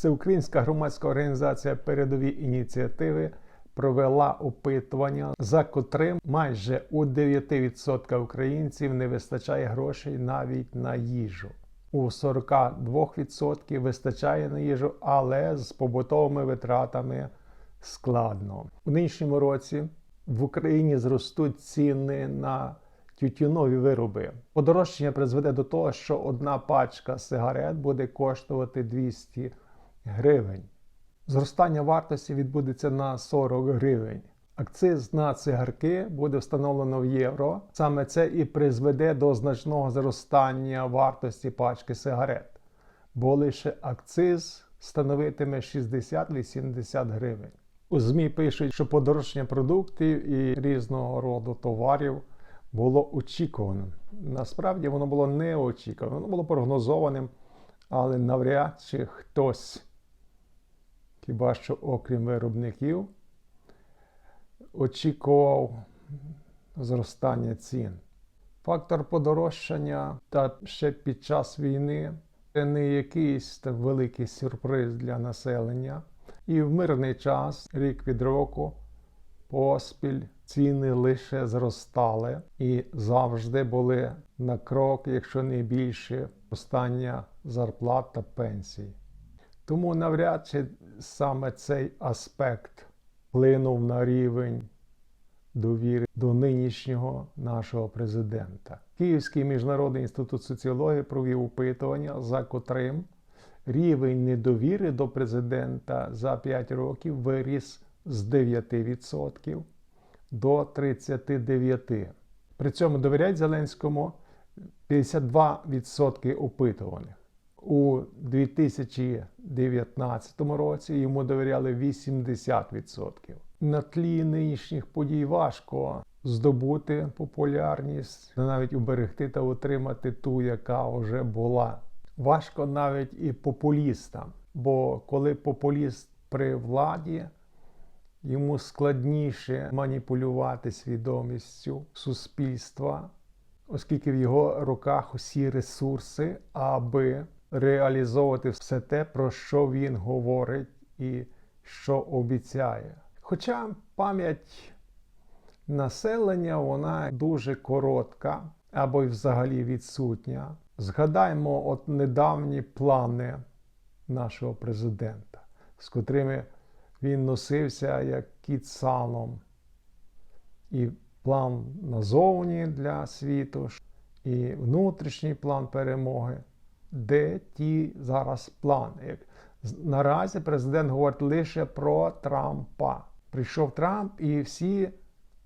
Всеукраїнська громадська організація передові ініціативи провела опитування, за котрим майже у 9% українців не вистачає грошей навіть на їжу. У 42% вистачає на їжу, але з побутовими витратами складно. У нинішньому році в Україні зростуть ціни на тютюнові вироби. Подорожчання призведе до того, що одна пачка сигарет буде коштувати 200 гривень. Зростання вартості відбудеться на 40 гривень. Акциз на цигарки буде встановлено в євро. Саме це і призведе до значного зростання вартості пачки сигарет, бо лише акциз становитиме 60-80 гривень. У ЗМІ пишуть, що подорожчання продуктів і різного роду товарів було очікуваним. Насправді воно було неочікуваним, воно було прогнозованим, але навряд чи хтось, хіба що окрім виробників, очікував зростання цін. Фактор подорожчання та ще під час війни це не якийсь так великий сюрприз для населення. І в мирний час, рік від року, поспіль ціни лише зростали і завжди були на крок, якщо не більше, зростання зарплат та пенсій. Тому навряд чи саме цей аспект вплинув на рівень довіри до нинішнього нашого президента. Київський міжнародний інститут соціології провів опитування, за котрим рівень недовіри до президента за 5 років виріс з 9% до 39%. При цьому довіряють Зеленському 52% опитуваних. У 2019 році йому довіряли 80%. На тлі нинішніх подій важко здобути популярність, навіть уберегти та утримати ту, яка вже була. Важко навіть і популістам, бо коли популіст при владі, йому складніше маніпулювати свідомістю суспільства, оскільки в його руках усі ресурси, аби реалізовувати все те, про що він говорить і що обіцяє. Хоча пам'ять населення вона дуже коротка або й взагалі відсутня. Згадаймо от недавні плани нашого президента, з котрими він носився як кіт салом. І план назовні для світу, і внутрішній план перемоги. Де ті зараз плани? Наразі президент говорить лише про Трампа. Прийшов Трамп, і всі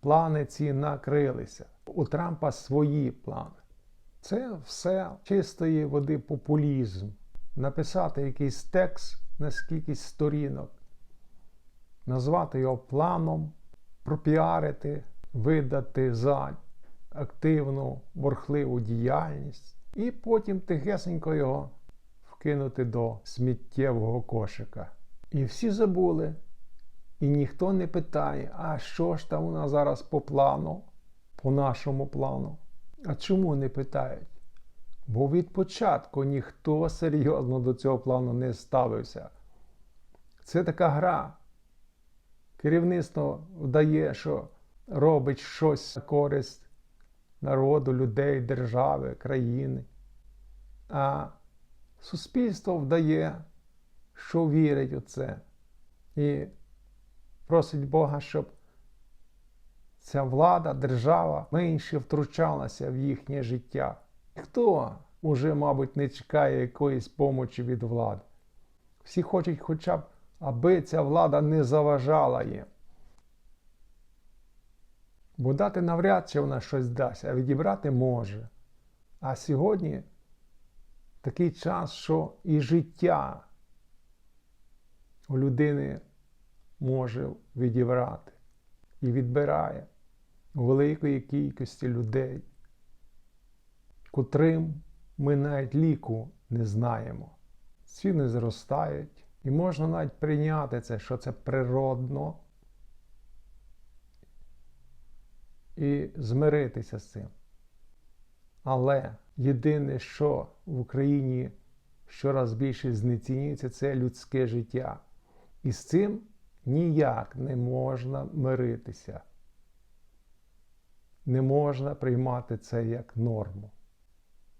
плани ці накрилися. У Трампа свої плани. Це все чистої води популізм. Написати якийсь текст на скількись сторінок, назвати його планом, пропіарити, видати за активну борхливу діяльність, і потім тихесенько його вкинути до сміттєвого кошика. І всі забули. І ніхто не питає, а що ж там у нас зараз по плану, по нашому плану. А чому не питають? Бо від початку ніхто серйозно до цього плану не ставився. Це така гра. Керівництво вдає, що робить щось на користь народу, людей, держави, країни. А суспільство вдає, що вірить у це. І просить Бога, щоб ця влада, держава менше втручалася в їхнє життя. Хто уже, мабуть, не чекає якоїсь помочі від влади? Всі хочуть хоча б, аби ця влада не заважала їм. Бо дати навряд чи вона щось дасть, а відібрати може. А сьогодні такий час, що і життя у людини може відібрати і відбирає у великої кількості людей, котрим ми навіть ліку не знаємо. Ціни зростають, і можна навіть прийняти це, що це природно, і змиритися з цим. Але єдине, що в Україні щораз більше знецінюється це людське життя. І з цим ніяк не можна миритися. Не можна приймати це як норму.